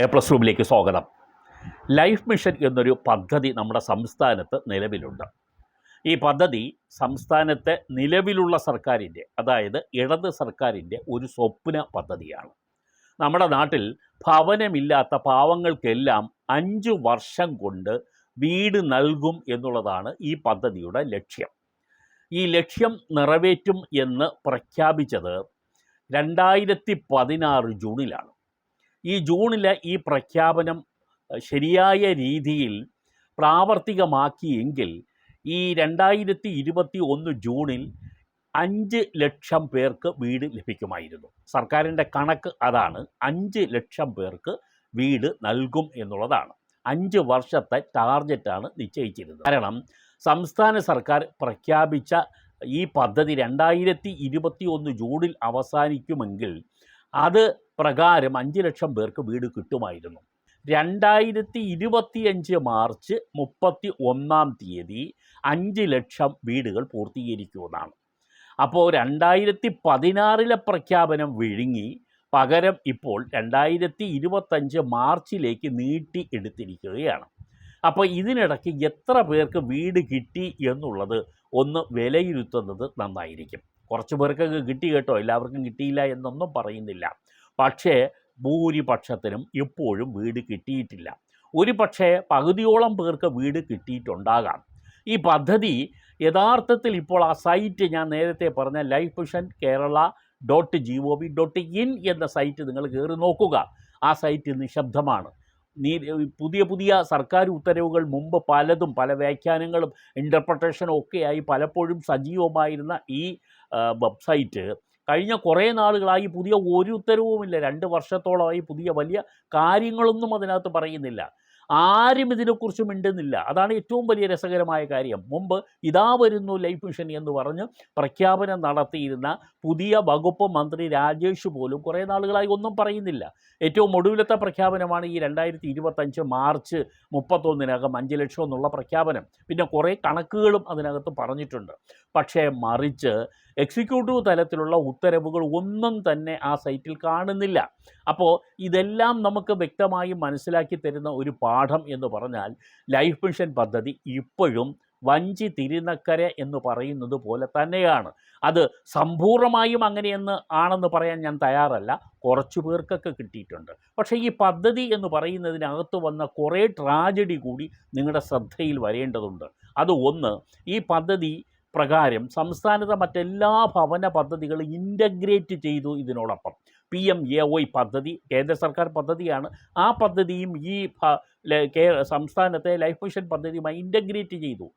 A plus റൂമിലേക്ക് സ്വാഗതം. Life mission എന്നൊരു പദ്ധതി നമ്മുടെ സംസ്ഥാനത്ത് നിലവിലുണ്ട്. ഈ പദ്ധതി സംസ്ഥാനത്തെ നിലവിലുള്ള സർക്കാരിന്റെ അതായത് ഇടത് സർക്കാരിന്റെ ഒരു സ്വപ്ന പദ്ധതിയാണ്. നമ്മുടെ നാട്ടിൽ ഭവനമില്ലാത്ത പാവങ്ങൾക്കെല്ലാം അഞ്ച് വർഷം കൊണ്ട് വീട് നൽകും എന്നുള്ളതാണ് ഈ പദ്ധതിയുടെ ലക്ഷ്യം. ഈ ലക്ഷ്യം നിറവേറ്റും എന്ന് പ്രഖ്യാപിച്ചത് രണ്ടായിരത്തി പതിനാറ് ജൂണിലാണ്. ഈ ജൂണിലെ ഈ പ്രഖ്യാപനം ശരിയായ രീതിയിൽ പ്രാവർത്തികമാക്കിയെങ്കിൽ ഈ രണ്ടായിരത്തി ഇരുപത്തി ഒന്ന് ജൂണിൽ അഞ്ച് ലക്ഷം പേർക്ക് വീട് ലഭിക്കുമായിരുന്നു. സർക്കാരിന്റെ കണക്ക് അതാണ്. അഞ്ച് ലക്ഷം പേർക്ക് വീട് നൽകും എന്നുള്ളതാണ്. അഞ്ച് വർഷത്തെ ടാർഗറ്റാണ് നിശ്ചയിച്ചിരുന്നത്. കാരണം സംസ്ഥാന സർക്കാർ പ്രഖ്യാപിച്ച ഈ പദ്ധതി രണ്ടായിരത്തി ഇരുപത്തി ഒന്ന് ജൂണിൽ അവസാനിക്കുമെങ്കിൽ അത് പ്രകാരം അഞ്ച് ലക്ഷം പേർക്ക് വീട് കിട്ടുമായിരുന്നു. രണ്ടായിരത്തി ഇരുപത്തിയഞ്ച് മാർച്ച് മുപ്പത്തി ഒന്നാം തീയതി അഞ്ച് ലക്ഷം വീടുകൾ പൂർത്തീകരിക്കുമെന്നാണ്. അപ്പോൾ രണ്ടായിരത്തി പതിനാറിലെ പ്രഖ്യാപനം വിഴുങ്ങി പകരം ഇപ്പോൾ രണ്ടായിരത്തി ഇരുപത്തഞ്ച് മാർച്ചിലേക്ക് നീട്ടി എടുത്തിരിക്കുകയാണ്. അപ്പോൾ ഇതിനിടയ്ക്ക് എത്ര പേർക്ക് വീട് കിട്ടി എന്നുള്ളത് ഒന്ന് വിലയിരുത്തുന്നത് നന്നായിരിക്കും. കുറച്ച് പേർക്കൊക്കെ കിട്ടി കേട്ടോ. എല്ലാവർക്കും കിട്ടിയില്ല എന്നൊന്നും പറയുന്നില്ല. പക്ഷേ ഭൂരിപക്ഷത്തിനും ഇപ്പോഴും വീട് കിട്ടിയിട്ടില്ല. ഒരു പക്ഷേ പകുതിയോളം പേർക്ക് വീട് കിട്ടിയിട്ടുണ്ടാകാം. ഈ പദ്ധതി യഥാർത്ഥത്തിൽ ഇപ്പോൾ ആ സൈറ്റ് ഞാൻ നേരത്തെ പറഞ്ഞ life mission Kerala dot G O V dot in എന്ന സൈറ്റ് നിങ്ങൾ കയറി നോക്കുക. ആ സൈറ്റ് നിശബ്ദമാണ്. പുതിയ പുതിയ സർക്കാർ ഉത്തരവുകൾ മുമ്പ് പലതും പല വ്യാഖ്യാനങ്ങളും ഇന്റർപ്രട്ടേഷനും ഒക്കെയായി പലപ്പോഴും സജീവമായിരുന്ന ഈ വെബ്സൈറ്റ് കഴിഞ്ഞ കുറേ നാളുകളായി പുതിയ ഒരു ഉത്തരവുമില്ല. രണ്ട് വർഷത്തോളമായി പുതിയ വലിയ കാര്യങ്ങളൊന്നും അതിനകത്ത് പറയുന്നില്ല. ആരും ഇതിനെക്കുറിച്ച് മിണ്ടുന്നില്ല. അതാണ് ഏറ്റവും വലിയ രസകരമായ കാര്യം. മുമ്പ് ഇതാ വരുന്നു ലൈഫ് മിഷൻ എന്ന് പറഞ്ഞ് പ്രഖ്യാപനം നടത്തിയിരുന്ന പുതിയ വകുപ്പ് മന്ത്രി രാജേഷ് പോലും കുറേ നാളുകളായി ഒന്നും പറയുന്നില്ല. ഏറ്റവും ഒടുവിലത്തെ പ്രഖ്യാപനമാണ് ഈ രണ്ടായിരത്തി ഇരുപത്തഞ്ച് മാർച്ച് മുപ്പത്തൊന്നിനകം അഞ്ച് ലക്ഷം എന്നുള്ള പ്രഖ്യാപനം. പിന്നെ കുറേ കണക്കുകളും അതിനകത്ത് പറഞ്ഞിട്ടുണ്ട്. പക്ഷേ മറിച്ച് എക്സിക്യൂട്ടീവ് തലത്തിലുള്ള ഉത്തരവുകൾ ഒന്നും തന്നെ ആ സൈറ്റിൽ കാണുന്നില്ല. അപ്പോൾ ഇതെല്ലാം നമുക്ക് വ്യക്തമായി മനസ്സിലാക്കി തരുന്ന ഒരു പാഠം എന്ന് പറഞ്ഞാൽ ലൈഫ് പെൻഷൻ പദ്ധതി ഇപ്പോഴും വഞ്ചി തിരുനക്കര എന്ന് പറയുന്നത് പോലെ തന്നെയാണ്. അത് സമ്പൂർണമായും അങ്ങനെയെന്ന് ആണെന്ന് പറയാൻ ഞാൻ തയ്യാറല്ല. കുറച്ചു പേർക്കൊക്കെ കിട്ടിയിട്ടുണ്ട്. പക്ഷേ ഈ പദ്ധതി എന്ന് പറയുന്നതിനകത്ത് വന്ന കുറേ ട്രാജഡി കൂടി നിങ്ങളുടെ ശ്രദ്ധയിൽ വരേണ്ടതുണ്ട്. അത് ഒന്ന് ഈ പദ്ധതി പ്രകാരം സംസ്ഥാനത്തെ മറ്റെല്ലാ ഭവന പദ്ധതികളും ഇന്റഗ്രേറ്റ് ചെയ്തു ഇതിനോടൊപ്പം. പി എം എ വൈ പദ്ധതി കേന്ദ്ര സർക്കാർ പദ്ധതിയാണ്. ആ പദ്ധതിയും ഈ സംസ്ഥാനത്തെ ലൈഫ് മിഷൻ പദ്ധതിയുമായി ഇന്റഗ്രേറ്റ് ചെയ്തു.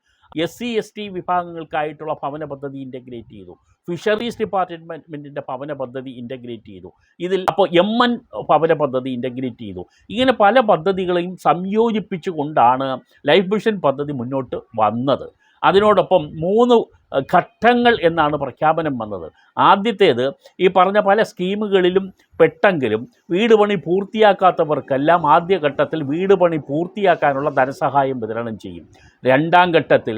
എസ് സി എസ് ടി വിഭാഗങ്ങൾക്കായിട്ടുള്ള ഭവന പദ്ധതി ഇന്റഗ്രേറ്റ് ചെയ്തു. ഫിഷറീസ് ഡിപ്പാർട്ട്മെന്റിന്റെ ഭവന പദ്ധതി ഇന്റഗ്രേറ്റ് ചെയ്തു. ഇതിൽ അപ്പോൾ എം എൻ ഭവന പദ്ധതി ഇന്റഗ്രേറ്റ് ചെയ്തു. ഇങ്ങനെ പല പദ്ധതികളെയും സംയോജിപ്പിച്ചുകൊണ്ടാണ് ലൈഫ് മിഷൻ പദ്ധതി മുന്നോട്ട് വന്നത്. അതിനോടൊപ്പം മൂന്ന് ഘട്ടങ്ങൾ എന്നാണ് പ്രഖ്യാപനം വന്നത്. ആദ്യത്തേത് ഈ പറഞ്ഞ പല സ്കീമുകളിലും പെട്ടെങ്കിലും വീട് പണി പൂർത്തിയാക്കാത്തവർക്കെല്ലാം ആദ്യ ഘട്ടത്തിൽ വീട് പണി പൂർത്തിയാക്കാനുള്ള ധനസഹായം വിതരണം ചെയ്യും. രണ്ടാം ഘട്ടത്തിൽ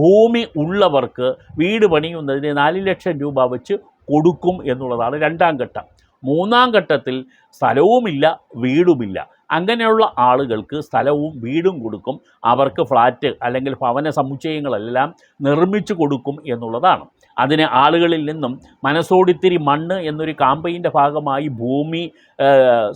ഭൂമി ഉള്ളവർക്ക് വീട് പണിയുന്നതിന് നാല് ലക്ഷം രൂപ വെച്ച് കൊടുക്കും എന്നുള്ളതാണ് രണ്ടാം ഘട്ടം. മൂന്നാം ഘട്ടത്തിൽ സ്ഥലവുമില്ല വീടുമില്ല. അങ്ങനെയുള്ള ആളുകൾക്ക് സ്ഥലവും വീടും കൊടുക്കും. അവർക്ക് ഫ്ലാറ്റ് അല്ലെങ്കിൽ ഭവന സമുച്ചയങ്ങളെല്ലാം നിർമ്മിച്ചു കൊടുക്കും എന്നുള്ളതാണ്. അതിന് ആളുകളിൽ നിന്നും മനസ്സോടിത്തിരി മണ്ണ് എന്നൊരു കാമ്പയിന്റെ ഭാഗമായി ഭൂമി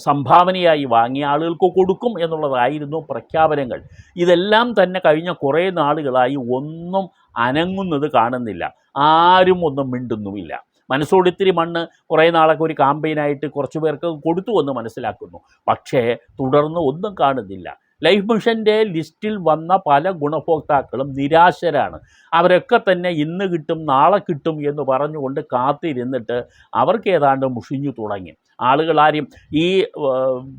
സംഭാവനയായി വാങ്ങി ആളുകൾക്ക് കൊടുക്കും എന്നുള്ളതായിരുന്നു പ്രഖ്യാപനങ്ങൾ. ഇതെല്ലാം തന്നെ കഴിഞ്ഞ കുറേ നാളുകളായി ഒന്നും അനങ്ങുന്നത് കാണുന്നില്ല. ആരും ഒന്നും മിണ്ടുന്നുമില്ല. മനസ്സോടിത്തിരി മണ്ണ് കുറേ നാളൊക്കെ ഒരു കാമ്പയിനായിട്ട് കുറച്ച് പേർക്ക് കൊടുത്തു എന്ന് മനസ്സിലാക്കുന്നു. പക്ഷേ തുടർന്ന് ഒന്നും കാണുന്നില്ല. ലൈഫ് മിഷന്റെ ലിസ്റ്റിൽ വന്ന പല ഗുണഭോക്താക്കളും നിരാശരാണ്. അവരൊക്കെ തന്നെ ഇന്ന് കിട്ടും നാളെ കിട്ടും എന്ന് പറഞ്ഞുകൊണ്ട് കാത്തിരുന്നിട്ട് അവർക്ക് ഏതാണ്ട് മുഷിഞ്ഞു തുടങ്ങി. ആളുകളാരും ഈ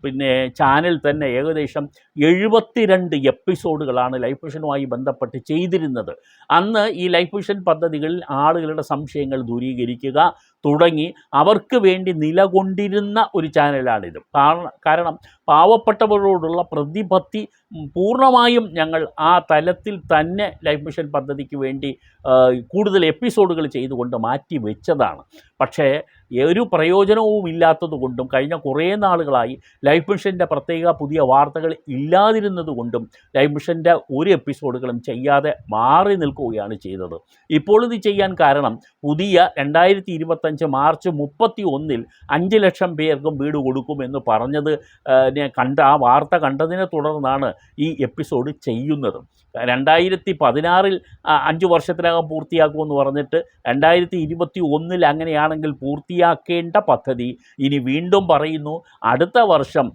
പിന്നെ ചാനൽ തന്നെ ഏകദേശം എഴുപത്തിരണ്ട് എപ്പിസോഡുകളാണ് ലൈഫ് മിഷനുമായി ബന്ധപ്പെട്ട് ചെയ്തിരുന്നത്. അന്ന് ഈ ലൈഫ് മിഷൻ പദ്ധതികളിൽ ആളുകളുടെ സംശയങ്ങൾ ദൂരീകരിക്കുക തുടങ്ങി അവർക്ക് വേണ്ടി നിലകൊണ്ടിരുന്ന ഒരു ചാനലാണിത്. കാരണം പാവപ്പെട്ടവരോടുള്ള പ്രതിപത്തി പൂർണമായും ഞങ്ങൾ ആ തലത്തിൽ തന്നെ ലൈഫ് മിഷൻ പദ്ധതിക്ക് വേണ്ടി കൂടുതൽ എപ്പിസോഡുകൾ ചെയ്തുകൊണ്ട് മാറ്റി വെച്ചതാണ്. പക്ഷേ ഒരു പ്രയോജനവും ഇല്ലാത്തത് കൊണ്ടും കഴിഞ്ഞ കുറേ നാളുകളായി ലൈഫ് മിഷന്റെ പ്രത്യേക പുതിയ വാർത്തകൾ ഇല്ലാതിരുന്നത് കൊണ്ടും ലൈഫ് മിഷന്റെ ഒരു എപ്പിസോഡുകളും ചെയ്യാതെ മാറി നിൽക്കുകയാണ് ചെയ്തത്. ഇപ്പോൾ ഇത് ചെയ്യാൻ കാരണം പുതിയ രണ്ടായിരത്തി ഇരുപത്തഞ്ച് മാർച്ച് മുപ്പത്തി ഒന്നിൽ അഞ്ച് ലക്ഷം പേർക്കും വീട് കൊടുക്കുമെന്ന് പറഞ്ഞത് കണ്ട ആ വാർത്ത കണ്ടതിനെ തുടർന്നാണ് ഈ എപ്പിസോഡ് ചെയ്യുന്നതും. രണ്ടായിരത്തി പതിനാറിൽ അഞ്ച് വർഷത്തിനകം പൂർത്തിയാക്കുമെന്ന് പറഞ്ഞിട്ട് രണ്ടായിരത്തി ഇരുപത്തി ഒന്നിൽ അങ്ങനെയാണെങ്കിൽ പൂർത്തിയാക്കേണ്ട പദ്ധതി ഇനി വീണ്ടും പറയുന്നു. അടുത്ത വർഷം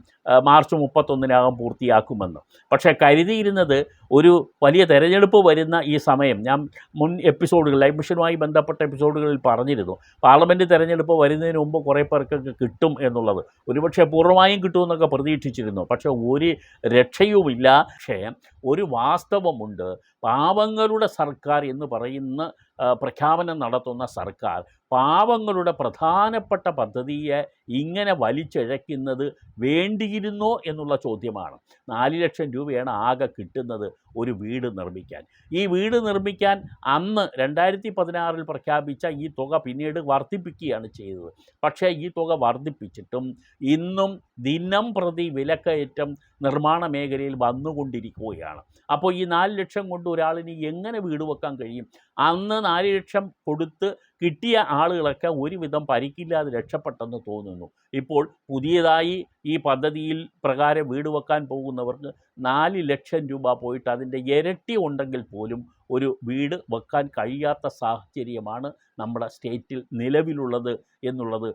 മാർച്ച് മുപ്പത്തൊന്നിനകം പൂർത്തിയാക്കുമെന്ന്. പക്ഷേ കരുതിയിരുന്നത് ഒരു വലിയ തെരഞ്ഞെടുപ്പ് വരുന്ന ഈ സമയം ഞാൻ മുൻ എപ്പിസോഡുകൾ ലൈഫ് മിഷനുമായി ബന്ധപ്പെട്ട എപ്പിസോഡുകളിൽ പറഞ്ഞിരുന്നു. പാർലമെന്റ് തെരഞ്ഞെടുപ്പ് വരുന്നതിന് മുമ്പ് കുറേ പേർക്കൊക്കെ കിട്ടും എന്നുള്ളത്. ഒരുപക്ഷെ പൂർണമായും കിട്ടുമെന്നൊക്കെ പ്രതീക്ഷിച്ചിരുന്നു. പക്ഷേ ഒരു രക്ഷയുമില്ല. പക്ഷേ ഒരു വാസ്തവമുണ്ട്. പാവങ്ങളുടെ സർക്കാർ എന്ന് പറയുന്ന പ്രഖ്യാപനം നടത്തുന്ന സർക്കാർ പാവങ്ങളുടെ പ്രധാനപ്പെട്ട പദ്ധതിയെ ഇങ്ങനെ വലിച്ചിഴയ്ക്കുന്നത് വേണ്ടിയിരുന്നോ എന്നുള്ള ചോദ്യമാണ്. നാല് ലക്ഷം രൂപയാണ് ആകെ കിട്ടുന്നത് ഒരു വീട് നിർമ്മിക്കാൻ. ഈ വീട് നിർമ്മിക്കാൻ അന്ന് രണ്ടായിരത്തി പതിനാറിൽ പ്രഖ്യാപിച്ച ഈ തുക പിന്നീട് വർദ്ധിപ്പിക്കുകയാണ് ചെയ്തത്. പക്ഷേ ഈ തുക വർദ്ധിപ്പിച്ചിട്ടും ഇന്നും ദിനം പ്രതി വിലക്കയറ്റം നിർമ്മാണ മേഖലയിൽ വന്നുകൊണ്ടിരിക്കുകയാണ്. അപ്പോൾ ഈ നാല് ലക്ഷം കൊണ്ട് ഒരാളിന് എങ്ങനെ വീട് വെക്കാൻ കഴിയും? അന്ന് നാല് ലക്ഷം കൊടുത്ത് കിട്ടിയ ആളുകളൊക്കെ ഒരുവിധം പരിക്കില്ലാതെ രക്ഷപ്പെട്ടെന്ന് തോന്നുന്നു. ഇപ്പോൾ പുതിയതായി ഈ പദ്ധതിയിൽ പ്രകാരം വീട് വെക്കാൻ പോകുന്നവർക്ക് നാല് ലക്ഷം രൂപ പോയിട്ട് അതിന്റെ ഇരട്ടി ഉണ്ടെങ്കിൽ പോലും ഒരു വീട് വെക്കാൻ കഴിയാത്ത സാഹചര്യമാണ് നമ്മുടെ സ്റ്റേറ്റിൽ നിലവിലുള്ളത് എന്നുള്ളത്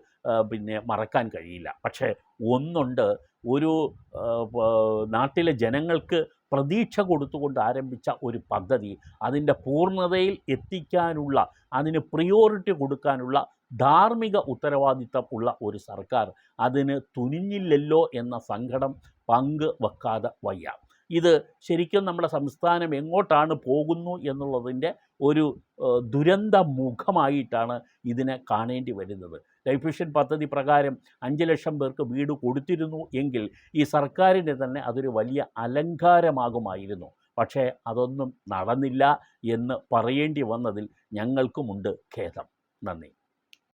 പിന്നെ മറക്കാൻ കഴിയില്ല. പക്ഷേ ഒന്നുണ്ട്. ഒരു നാട്ടിലെ ജനങ്ങൾക്ക് പ്രതീക്ഷ കൊടുത്തുകൊണ്ട് ആരംഭിച്ച ഒരു പദ്ധതി അതിന്റെ പൂർണതയിൽ എത്തിക്കാനുള്ള അതിന് പ്രിയോറിറ്റി കൊടുക്കാനുള്ള ധാർമ്മിക ഉത്തരവാദിത്തം ഉള്ള ഒരു സർക്കാർ. അതിന് തുനിഞ്ഞില്ലല്ലോ എന്ന സങ്കടം പങ്ക് വെക്കാതെ വയ്യ. ഇത് ശരിക്കും നമ്മുടെ സംസ്ഥാനം എങ്ങോട്ടാണ് പോകുന്നു എന്നുള്ളതിന്റെ ഒരു ദുരന്ത മുഖമായിട്ടാണ് ഇതിനെ കാണേണ്ടി വരുന്നത്. ലൈഫ് മിഷൻ പദ്ധതി പ്രകാരം അഞ്ച് ലക്ഷം പേർക്ക് വീട് കൊടുത്തിരുന്നു എങ്കിൽ ഈ സർക്കാരിന്റെ തന്നെ അതൊരു വലിയ അലങ്കാരമാകുമായിരുന്നു. പക്ഷേ അതൊന്നും നടന്നില്ല എന്ന് പറയേണ്ടി വന്നതിൽ ഞങ്ങൾക്കുമുണ്ട് ഖേദം. നന്ദി.